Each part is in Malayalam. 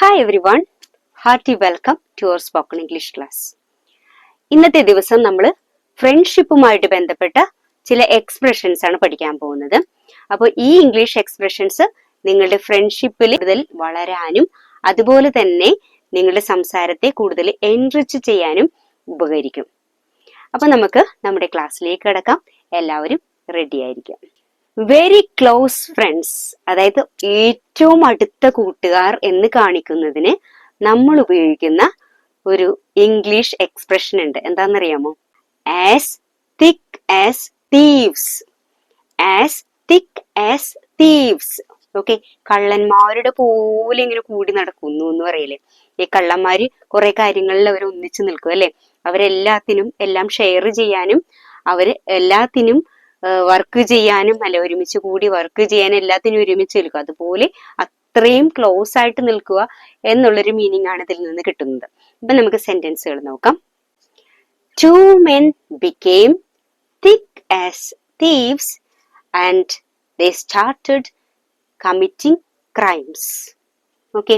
Hi everyone hearty welcome to our spoken English class ഇന്നത്തെ ദിവസം നമ്മൾ ഫ്രണ്ട്ഷിപ്പുമായിട്ട് ബന്ധപ്പെട്ട ചില എക്സ്പ്രഷൻസ് ആണ് പഠിക്കാൻ പോകുന്നത്. അപ്പോൾ ഈ ഇംഗ്ലീഷ് എക്സ്പ്രഷൻസ് നിങ്ങളുടെ ഫ്രണ്ട്ഷിപ്പിൽ കൂടുതൽ വളരാനും അതുപോലെ തന്നെ നിങ്ങളുടെ സംസാരത്തെ കൂടുതൽ എൻറിച്ച് ചെയ്യാനും ഉപകരിക്കും. അപ്പൊ നമുക്ക് നമ്മുടെ ക്ലാസ്സിലേക്ക് കിടക്കാം. എല്ലാവരും റെഡി ആയിരിക്കാം. വെരി ക്ലോസ് ഫ്രണ്ട്സ് അതായത് ഏറ്റവും അടുത്ത കൂട്ടുകാർ എന്ന് കാണിക്കുന്നതിന് നമ്മൾ ഉപയോഗിക്കുന്ന ഒരു ഇംഗ്ലീഷ് എക്സ്പ്രഷൻ ഉണ്ട്. എന്താണെന്നറിയാമോ? As thick as thieves as thick as thieves okay കള്ളന്മാരുടെ പോലെ ഇങ്ങനെ കൂടി നടക്കുന്നു എന്ന് പറയില്ലേ ഈ കള്ളന്മാര് കുറെ കാര്യങ്ങളിൽ അവർ ഒന്നിച്ചു നിൽക്കും അല്ലെ? അവരെല്ലാത്തിനും എല്ലാം ഷെയർ ചെയ്യാനും അവർ എല്ലാത്തിനും വർക്ക് ചെയ്യാനും അല്ല ഒരുമിച്ച് കൂടി വർക്ക് ചെയ്യാനും എല്ലാത്തിനും ഒരുമിച്ച് നിൽക്കുക. അതുപോലെ അത്രയും ക്ലോസ് ആയിട്ട് നിൽക്കുക എന്നുള്ളൊരു മീനിങ് ആണ് ഇതിൽ നിന്ന് കിട്ടുന്നത്. അപ്പൊ നമുക്ക് സെന്റൻസുകൾ നോക്കാം. Two men became thick as thieves and they started committing crimes okay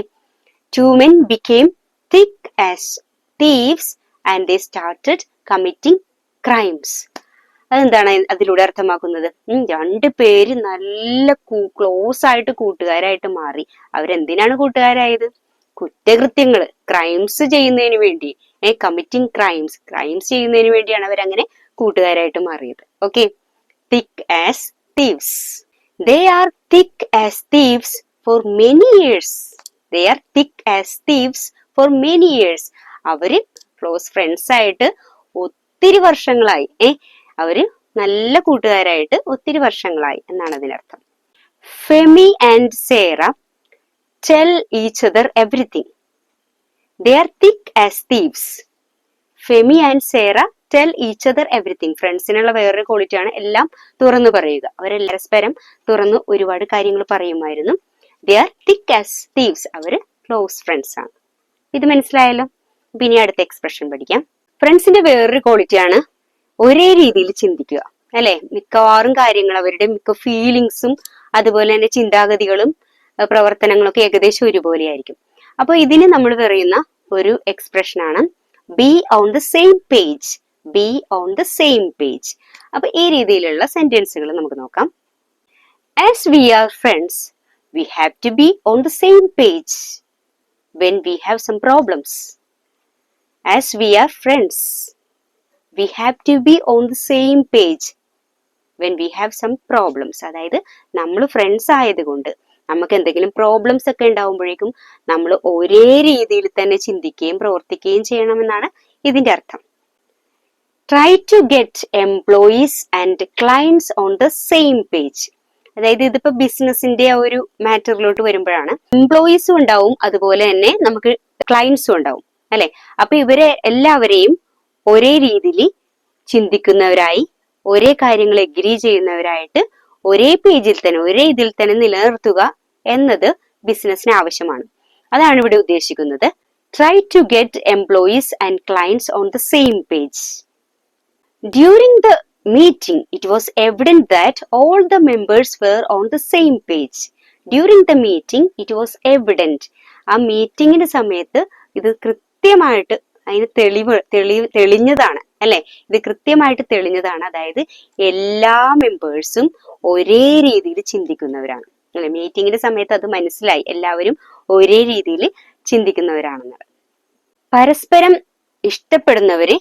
two men became thick as thieves and they started committing crimes അതെന്താണ് അതിലൂടെ അർത്ഥമാക്കുന്നത്? രണ്ട് പേര് നല്ല ക്ലോസ് ആയിട്ട് കൂട്ടുകാരായിട്ട് മാറി. അവരെന്തിനാണ് കൂട്ടുകാരായത്? കുറ്റകൃത്യങ്ങൾ ക്രൈംസ് ചെയ്യുന്നതിന് വേണ്ടി. ഏ കമ്മിറ്റിംഗ് ക്രൈംസ് ക്രൈംസ് ചെയ്യുന്നതിന് വേണ്ടിയാണ് അവരങ്ങനെ കൂട്ടുകാരായിട്ട് മാറിയത്. Okay thick as thieves they are thick as thieves for many years they are thick as thieves for many years our close friends ആയിട്ട് ഒത്തിരി വർഷങ്ങളായി. ഏ അവർ നല്ല കൂട്ടുകാരായിട്ട് ഒത്തിരി വർഷങ്ങളായി എന്നാണ് അതിനർത്ഥം. Femi and Sarah tell each other everything they are thick as thieves Femi and Sarah tell each other everything ഫ്രണ്ട്സിനുള്ള വേറൊരു ക്വാളിറ്റി ആണ് എല്ലാം തുറന്നു പറയുക. അവരെല്ലാം പരസ്പരം തുറന്ന് ഒരുപാട് കാര്യങ്ങൾ പറയുമായിരുന്നു. They are thick as thieves our close friends ആണ്. ഇത് മനസ്സിലായല്ലോ? പിന്നെ അടുത്ത എക്സ്പ്രഷൻ പഠിക്കാം. ഫ്രണ്ട്സിന്റെ വേറൊരു ക്വാളിറ്റി ആണ് ഒരേ രീതിയിൽ ചിന്തിക്കുക അല്ലെ? മിക്കവാറും കാര്യങ്ങൾ അവരുടെ മിക്ക ഫീലിങ്സും അതുപോലെ തന്നെ ചിന്താഗതികളും പ്രവർത്തനങ്ങളും പ്രവർത്തനങ്ങളൊക്കെ ഏകദേശം ഒരുപോലെ ആയിരിക്കും അപ്പൊ ഇതിന് നമ്മൾ പറയുന്ന ഒരു എക്സ്പ്രഷൻ ആണ് be on the same page be on the same page അപ്പൊ ഈ രീതിയിലുള്ള സെന്റൻസുകൾ നമുക്ക് നോക്കാം. As we are friends we have to be on the same page when we have some problems as we are friends we have to be on the same page when we have some problems അതായത് നമ്മൾ ഫ്രണ്ട്സ് ആയതുകൊണ്ട് നമുക്ക് എന്തെങ്കിലും പ്രോബ്ലംസ് ഒക്കെ ഉണ്ടാവുമ്പോഴേക്കും നമ്മൾ ഒരേ രീതിയിൽ തന്നെ ചിന്തിക്കുകയും പ്രവർത്തിക്കുകയും ചെയ്യണമെന്നാണ് ഇതിന്റെ അർത്ഥം. Try to get employees and clients on the same page അതായത് ഇതിപ്പോ ബിസിനസിന്റെ ആ ഒരു മാറ്ററിലോട്ട് വരുമ്പോഴാണ് എംപ്ലോയീസും ഉണ്ടാവും അതുപോലെ തന്നെ നമുക്ക് ക്ലയൻസും ഉണ്ടാവും. അല്ലെ? അപ്പൊ ഇവരെ എല്ലാവരെയും ഒരേ രീതിയിൽ ചിന്തിക്കുന്നവരായി ഒരേ കാര്യങ്ങൾ എഗ്രി ചെയ്യുന്നവരായിട്ട് ഒരേ പേജിൽ തന്നെ ഒരേ ഇതിൽ തന്നെ നിലനിർത്തുക എന്നത് ബിസിനസ്സിന് ആവശ്യമാണ്. അതാണ് ഇവിടെ ഉദ്ദേശിക്കുന്നത്. Try to get employees and clients on the same page During the meeting it was evident that all the members were on the same page During the meeting it was evident ആ മീറ്റിംഗിന്റെ സമയത്ത് ഇത് കൃത്യമായിട്ട് അതിന് തെളിവ് തെളി തെളിഞ്ഞതാണ് അല്ലെ? ഇത് കൃത്യമായിട്ട് തെളിഞ്ഞതാണ്. അതായത് എല്ലാ മെമ്പേഴ്സും ഒരേ രീതിയിൽ ചിന്തിക്കുന്നവരാണ്. അല്ലെ? മീറ്റിംഗിന്റെ സമയത്ത് അത് മനസ്സിലായി. എല്ലാവരും ഒരേ രീതിയിൽ ചിന്തിക്കുന്നവരാണെന്നത് പരസ്പരം ഇഷ്ടപ്പെടുന്നവര്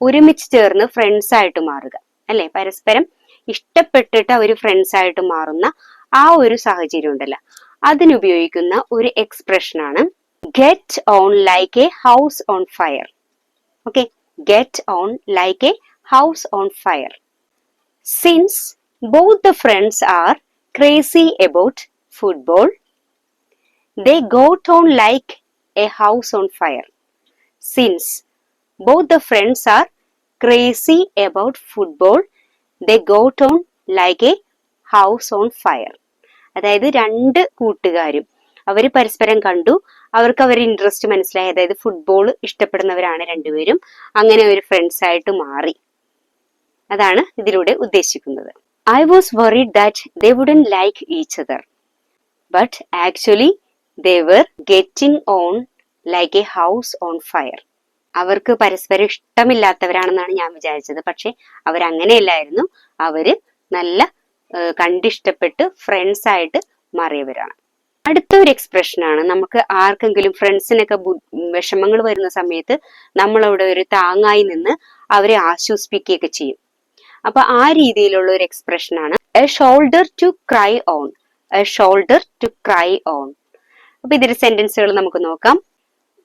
ഒരുമിച്ച് ചേർന്ന് ഫ്രണ്ട്സ് ആയിട്ട് മാറുക അല്ലെ? പരസ്പരം ഇഷ്ടപ്പെട്ടിട്ട് അവർ ഫ്രണ്ട്സ് ആയിട്ട് മാറുന്ന ആ ഒരു സാഹചര്യം ഉണ്ടല്ലോ. അതിനുപയോഗിക്കുന്ന ഒരു എക്സ്പ്രഷൻ ആണ് get on like a house on fire okay get on like a house on fire since both the friends are crazy about football they got on like a house on fire since both the friends are crazy about football they got on like a house on fire. അതായത് രണ്ട് കൂട്ടുകാരും അവർ പരസ്പരം കണ്ടു. അവർക്ക് അവർ ഇൻട്രസ്റ്റ് മനസ്സിലായി. അതായത് ഫുട്ബോൾ ഇഷ്ടപ്പെടുന്നവരാണ് രണ്ടുപേരും. അങ്ങനെ ഒരു ഫ്രണ്ട്സ് ആയിട്ട് മാറി. അതാണ് ഇതിലൂടെ ഉദ്ദേശിക്കുന്നത്. I was worried that they wouldn't like each other but actually they were getting on like a house on fire അവർക്ക് പരസ്പരം ഇഷ്ടമില്ലാത്തവരാണെന്നാണ് ഞാൻ വിചാരിച്ചത്. പക്ഷെ അവരങ്ങനെയല്ലായിരുന്നു. അവർ നല്ല കണ്ടിഷ്ടപ്പെട്ട് ഫ്രണ്ട്സ് ആയിട്ട് മാറിയവരാണ്. അടുത്ത ഒരു എക്സ്പ്രഷൻ ആണ്. നമുക്ക് ആർക്കെങ്കിലും ഫ്രണ്ട്സിനൊക്കെ വിഷമങ്ങൾ വരുന്ന സമയത്ത് നമ്മളവിടെ ഒരു താങ്ങായി നിന്ന് അവരെ ആശ്വസിപ്പിക്കുകയൊക്കെ ചെയ്യും. അപ്പൊ ആ രീതിയിലുള്ള ഒരു എക്സ്പ്രഷൻ ആണ് a shoulder to cry on a shoulder to cry on അപ്പൊ ഇതിന്റെ സെന്റൻസുകൾ നമുക്ക് നോക്കാം.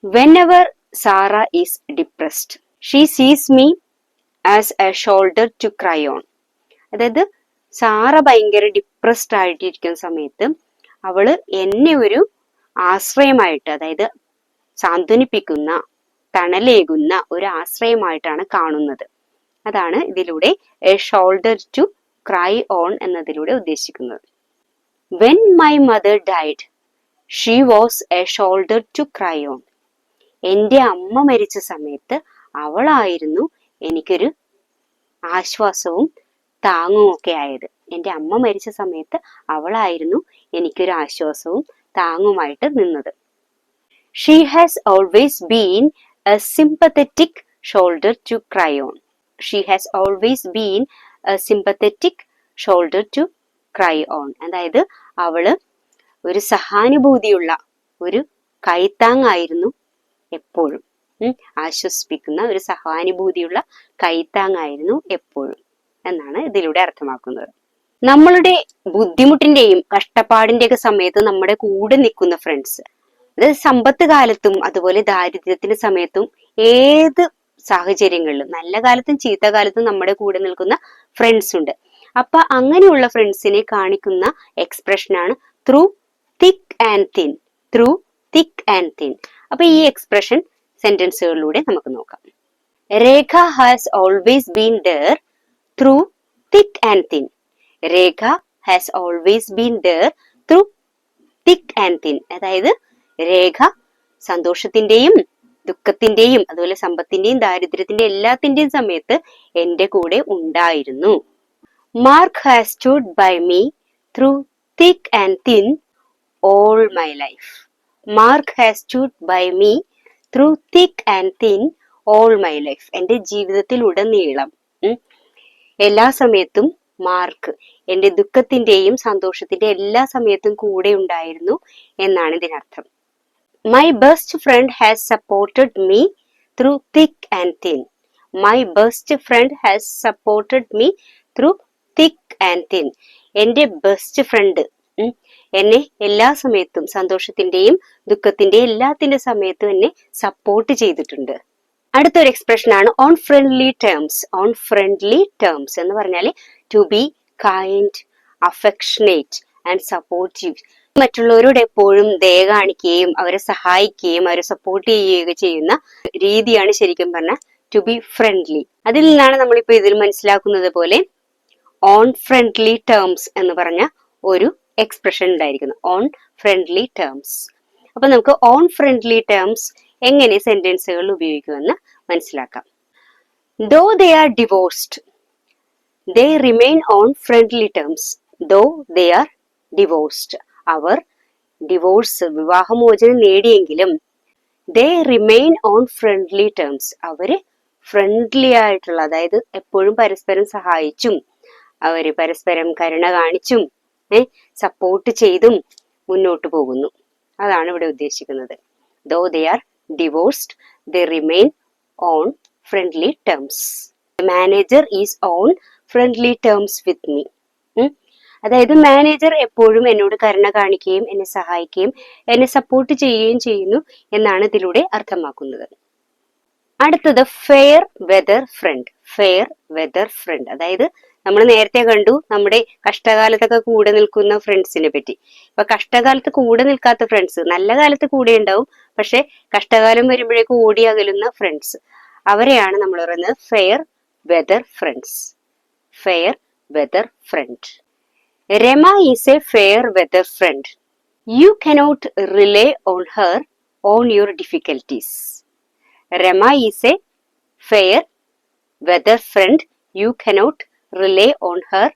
Whenever Sara is depressed she sees me as a shoulder to cry on അതായത് സാറ ഭയങ്കര ഡിപ്രസ്ഡ് ആയിട്ടിരിക്കുന്ന സമയത്ത് അവൾ എന്നെ ഒരു ആശ്രയമായിട്ട് അതായത് സാന്ത്വനിപ്പിക്കുന്ന തണലേകുന്ന ഒരു ആശ്രയമായിട്ടാണ് കാണുന്നത്. അതാണ് ഇതിലൂടെ a shoulder to cry on എന്നതിലൂടെ ഉദ്ദേശിക്കുന്നത്. When my mother died she was a shoulder to cry on എന്റെ അമ്മ മരിച്ച സമയത്ത് അവളായിരുന്നു എനിക്കൊരു ആശ്വാസവും താങ്ങും ഒക്കെ ആയത്. എന്റെ അമ്മ മരിച്ച സമയത്ത് അവളായിരുന്നു എനിക്കൊരു ആശ്വാസവും താങ്ങുമായിട്ട് നിന്നത്. She has always been a sympathetic shoulder to cry on she has always been a sympathetic shoulder to cry on അതായത് അവൾ ഒരു സഹാനുഭൂതിയുള്ള ഒരു കൈത്താങ്ങായിരുന്നു എപ്പോഴും. ആശ്വസിപ്പിക്കുന്ന ഒരു സഹാനുഭൂതിയുള്ള കൈത്താങ്ങായിരുന്നു എപ്പോഴും എന്നാണ് ഇതിലൂടെ അർത്ഥമാക്കുന്നത്. നമ്മളുടെ ബുദ്ധിമുട്ടിന്റെയും കഷ്ടപ്പാടിന്റെയൊക്കെ സമയത്ത് നമ്മുടെ കൂടെ നിൽക്കുന്ന ഫ്രണ്ട്സ് അത് സമ്പത്ത് കാലത്തും അതുപോലെ ദാരിദ്ര്യത്തിന്റെ സമയത്തും ഏത് സാഹചര്യങ്ങളിലും നല്ല കാലത്തും ചീത്ത കാലത്തും നമ്മുടെ കൂടെ നിൽക്കുന്ന ഫ്രണ്ട്സ് ഉണ്ട്. അപ്പൊ അങ്ങനെയുള്ള ഫ്രണ്ട്സിനെ കാണിക്കുന്ന എക്സ്പ്രഷൻ ആണ് through thick and thin through thick and thin അപ്പൊ ഈ എക്സ്പ്രഷൻ സെന്റൻസുകളിലൂടെ നമുക്ക് നോക്കാം. Rekha has always been there through thick and thin Rekha has always been there through thick and thin അതായത് രേഖ സന്തോഷത്തിന്റെയും ദുഃഖത്തിന്റെയും അതുപോലെ സമ്പത്തിന്റെയും ദാരിദ്ര്യത്തിന്റെയും എല്ലാത്തിന്റെയും സമയത്ത് എന്റെ കൂടെ ഉണ്ടായിരുന്നു. Mark has stood by me through thick and thin all my life Mark has stood by me through thick and thin all my life എന്റെ ജീവിതത്തിൽ ഉടനീളം എല്ലാ സമയത്തും മാർക്ക് എന്റെ ദുഃഖത്തിന്റെയും സന്തോഷത്തിന്റെ എല്ലാ സമയത്തും കൂടെ ഉണ്ടായിരുന്നു എന്നാണ് ഇതിനർത്ഥം. My best friend has supported me through thick and thin my best friend has supported me through thick and thin എന്റെ ബെസ്റ്റ് ഫ്രണ്ട് എന്നെ എല്ലാ സമയത്തും സന്തോഷത്തിന്റെയും ദുഃഖത്തിന്റെയും എല്ലാത്തിന്റെ സമയത്തും എന്നെ സപ്പോർട്ട് ചെയ്തിട്ടുണ്ട്. അടുത്തൊരു എക്സ്പ്രഷൻ ആണ് on friendly terms on friendly terms എന്ന് പറഞ്ഞാൽ to be kind affectionate and supportive മറ്റുള്ളവരോട് എപ്പോഴും ദയ കാണിക്കുകയും അവരെ സഹായിക്കുകയും അവരെ സപ്പോർട്ട് ചെയ്യുകയൊക്കെ ചെയ്യുന്ന രീതിയാണ് ശരിക്കും പറഞ്ഞാൽ ടു ബി ഫ്രണ്ട്ലി അതിൽ നിന്നാണ് നമ്മളിപ്പോൾ ഇതിൽ മനസ്സിലാക്കുന്നത് പോലെ ഓൺ ഫ്രണ്ട്ലി ടേംസ് എന്ന് പറഞ്ഞ ഒരു എക്സ്പ്രഷൻ ഉണ്ടായിരിക്കുന്നു ഓൺ ഫ്രണ്ട്ലി ടേംസ് അപ്പൊ നമുക്ക് ഓൺ ഫ്രണ്ട്ലി ടേംസ് എങ്ങനെ സെന്റൻസുകൾ ഉപയോഗിക്കുമെന്ന് മനസ്സിലാക്കാം. Though they are divorced they remain on friendly terms, though they are divorced. അവർ ഡിവോഴ്സ് വിവാഹമോചനം നേടിയെങ്കിലും they remain on friendly terms our friendly ആയിട്ടുള്ള അതായത് എപ്പോഴും പരസ്പരം സഹായിച്ചും അവർ പരസ്പരം കരുണ കാണിച്ചും ഏഹ് സപ്പോർട്ട് ചെയ്തും മുന്നോട്ട് പോകുന്നു. അതാണ് ഇവിടെ ഉദ്ദേശിക്കുന്നത്. Though they are divorced they remain on friendly terms manager is on friendly terms with me അതായത് മാനേജർ എപ്പോഴും എന്നോട് കരുണ കാണിക്കുകയും എന്നെ സഹായിക്കുകയും എന്നെ സപ്പോർട്ട് ചെയ്യുകയും ചെയ്യുന്നു എന്നാണ് ഇതിലൂടെ അർത്ഥമാക്കുന്നത്. അടുത്തത് fair weather friend fair weather friend അതായത് നമ്മൾ നേരത്തെ കണ്ടു നമ്മുടെ കഷ്ടകാലത്തൊക്കെ കൂടെ നിൽക്കുന്ന ഫ്രണ്ട്സിനെ പറ്റി. ഇപ്പൊ കഷ്ടകാലത്ത് കൂടെ നിൽക്കാത്ത ഫ്രണ്ട്സ് നല്ല കാലത്ത് കൂടെ ഉണ്ടാവും. പക്ഷെ കഷ്ടകാലം വരുമ്പോഴേക്കും ഓടി അകലുന്ന ഫ്രണ്ട്സ് അവരെയാണ് നമ്മൾ പറയുന്നത് fair weather friends fair weather friend Rama is a fair weather friend you cannot rely on her on your difficulties Rama is a fair weather friend you cannot rely on her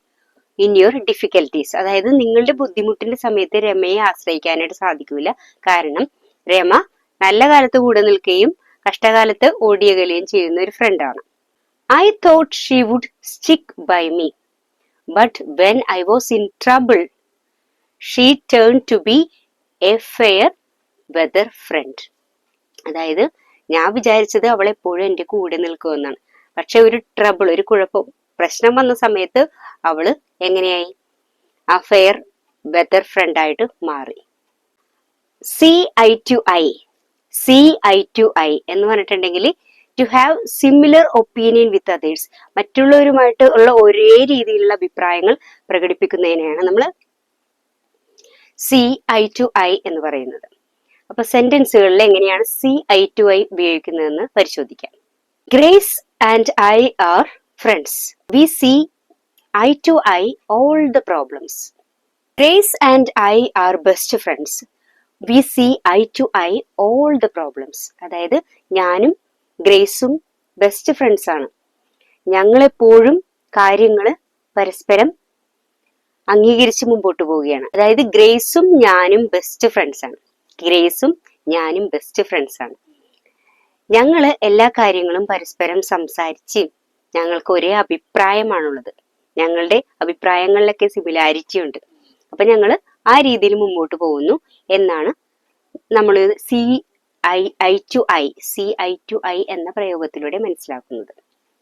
in your difficulties അതായത് നിങ്ങളുടെ ബുദ്ധിമുട്ടിന്റെ സമയത്ത് രമയെ ആശ്രയിക്കാനായിട്ട് സാധിക്കില്ല കാരണം രമ നല്ല കാലത്ത് കൂടെ നിൽക്കുകയും കഷ്ടകാലത്ത് ഓടിയകലുകയും ചെയ്യുന്ന ഒരു ഫ്രണ്ടാണ് I thought she would stick by me. But when I was in trouble, she turned to be a fair weather friend. അതായത് ഞാൻ വിചാരിച്ചത് അവൾ എപ്പോഴും എന്റെ കൂടെ നിൽക്കുമെന്നാണ് പക്ഷെ ഒരു ട്രബിൾ ഒരു കുഴപ്പം പ്രശ്നം വന്ന സമയത്ത് അവൾ എങ്ങനെയായി ആ ഫെയർ വെദർ ഫ്രണ്ട് ആയിട്ട് മാറി see eye to eye see eye to eye എന്ന് പറഞ്ഞിട്ടുണ്ടെങ്കിൽ to have similar opinion with others മറ്റുള്ളവരുമായിട്ട് ഉള്ള ഒരേ രീതിയിലുള്ള അഭിപ്രായങ്ങൾ പ്രകടിപ്പിക്കുന്നതിനെയാണ് നമ്മൾ സി ഐ ടു ഐ എന്ന് പറയുന്നത്. അപ്പൊ സെന്റൻസുകളിൽ എങ്ങനെയാണ് സി ഐ ടു ഐ ഉപയോഗിക്കുന്നതെന്ന് പരിശോധിക്കാം. Grace and I are friends we see eye to eye all the problems Grace and I are best friends we see eye to eye all the problems അതായത് ഞാനും ഗ്രേസും ബെസ്റ്റ് ഫ്രണ്ട്സ് ആണ് ഞങ്ങളെപ്പോഴും കാര്യങ്ങൾ പരസ്പരം അംഗീകരിച്ച് മുമ്പോട്ട് പോവുകയാണ്. അതായത് ഗ്രേസും ഞാനും ബെസ്റ്റ് ഫ്രണ്ട്സ് ആണ് ഗ്രേസും ഞാനും ബെസ്റ്റ് ഫ്രണ്ട്സ് ആണ് ഞങ്ങൾ എല്ലാ കാര്യങ്ങളും പരസ്പരം സംസാരിച്ച് ഞങ്ങൾക്ക് ഒരേ അഭിപ്രായമാണുള്ളത്. ഞങ്ങളുടെ അഭിപ്രായങ്ങളിലൊക്കെ സിമിലാരിറ്റി ഉണ്ട്. അപ്പൊ ഞങ്ങൾ ആ രീതിയിൽ മുമ്പോട്ട് പോകുന്നു എന്നാണ് നമ്മൾ see eye eye to eye see eye to eye എന്ന പ്രയോഗത്തിലൂടെ മനസ്സിലാക്കുന്നത്.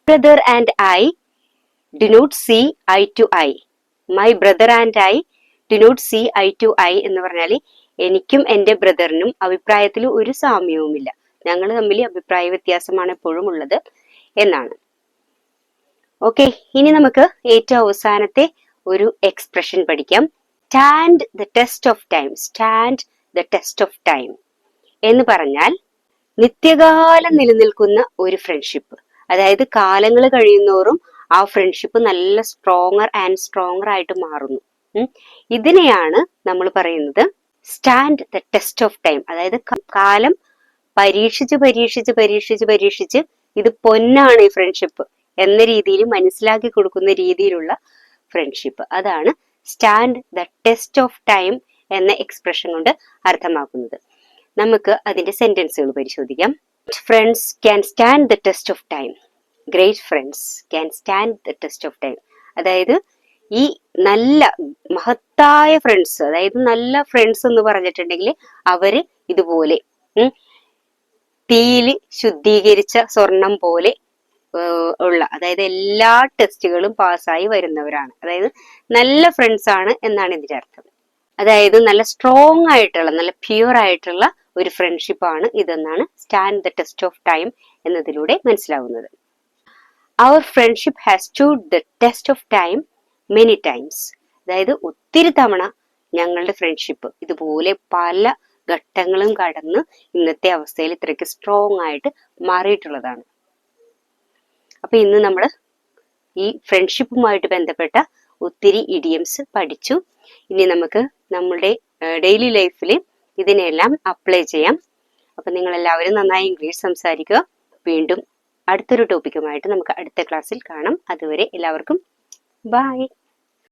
Brother and I didn't see eye to eye my brother and I didn't see eye to eye എന്ന് പറഞ്ഞാൽ എനിക്കും എന്റെ ബ്രദറിനും അഭിപ്രായത്തിൽ ഒരു സാമ്യവുമില്ല. ഞങ്ങൾ തമ്മിൽ അഭിപ്രായ വ്യത്യാസമാണ് എപ്പോഴും ഉള്ളത് എന്നാണ്. ഓക്കെ ഇനി നമുക്ക് ഏറ്റവും അവസാനത്തെ ഒരു എക്സ്പ്രഷൻ പഠിക്കാം. Stand the test of time stand the test of time എന്ന് പറഞ്ഞാൽ നിത്യകാലം നിലനിൽക്കുന്ന ഒരു ഫ്രണ്ട്ഷിപ്പ് അതായത് കാലങ്ങൾ കഴിയുന്നോറും ആ ഫ്രണ്ട്ഷിപ്പ് നല്ല സ്ട്രോങ്ങർ ആൻഡ് സ്ട്രോങ്ങർ ആയിട്ട് മാറുന്നു. ഇതിനെയാണ് നമ്മൾ പറയുന്നത് stand the test of time അതായത് കാലം പരീക്ഷിച്ച് പരീക്ഷിച്ച് പരീക്ഷിച്ച് പരീക്ഷിച്ച് ഇത് പൊന്നാണ് ഈ ഫ്രണ്ട്ഷിപ്പ് എന്ന രീതിയിൽ മനസ്സിലാക്കി കൊടുക്കുന്ന രീതിയിലുള്ള ഫ്രണ്ട്ഷിപ്പ് അതാണ് stand the test of time എന്ന എക്സ്പ്രഷൻ കൊണ്ട് അർത്ഥമാക്കുന്നത്. നമുക്ക് അതിന്റെ സെന്റൻസുകൾ പരിശോധിക്കാം. Friends can stand the test of time great friends can stand the test of time അതായത് ഈ നല്ല മഹത്തായ ഫ്രണ്ട്സ് അതായത് നല്ല ഫ്രണ്ട്സ് എന്ന് പറഞ്ഞിട്ടുണ്ടെങ്കിൽ അവർ ഇതുപോലെ തീയിൽ ശുദ്ധീകരിച്ച സ്വർണം പോലെ ഉള്ള അതായത് എല്ലാ ടെസ്റ്റുകളും പാസ്സായി വരുന്നവരാണ്. അതായത് നല്ല ഫ്രണ്ട്സ് ആണ് എന്നാണ് ഇതിന്റെ അർത്ഥം. അതായത് നല്ല സ്ട്രോങ് ആയിട്ടുള്ള നല്ല പ്യുവർ ആയിട്ടുള്ള ഒരു ഫ്രണ്ട്ഷിപ്പ് ആണ് ഇതെന്നാണ് stand the test of time എന്നതിലൂടെ മനസ്സിലാവുന്നത്. Their friendship has stood the test of time many times അതായത് ഒത്തിരി തവണ ഞങ്ങളുടെ ഫ്രണ്ട്ഷിപ്പ് ഇതുപോലെ പല ഘട്ടങ്ങളും കടന്ന് ഇന്നത്തെ അവസ്ഥയിൽ ഇത്രയ്ക്ക് സ്ട്രോങ് ആയിട്ട് മാറിയിട്ടുള്ളതാണ്. അപ്പൊ ഇന്ന് നമ്മൾ ഈ ഫ്രണ്ട്ഷിപ്പുമായിട്ട് ബന്ധപ്പെട്ട ഒത്തിരി ഇഡിയംസ് പഠിച്ചു. ഇനി നമുക്ക് നമ്മുടെ ഡെയിലി ലൈഫിൽ ഇതിനെല്ലാം അപ്ലൈ ചെയ്യാം. അപ്പം നിങ്ങൾ എല്ലാവരും നന്നായി ഇംഗ്ലീഷ് സംസാരിക്കുക. വീണ്ടും അടുത്തൊരു ടോപ്പിക്കുമായിട്ട് നമുക്ക് അടുത്ത ക്ലാസ്സിൽ കാണാം. അതുവരെ എല്ലാവർക്കും ബൈ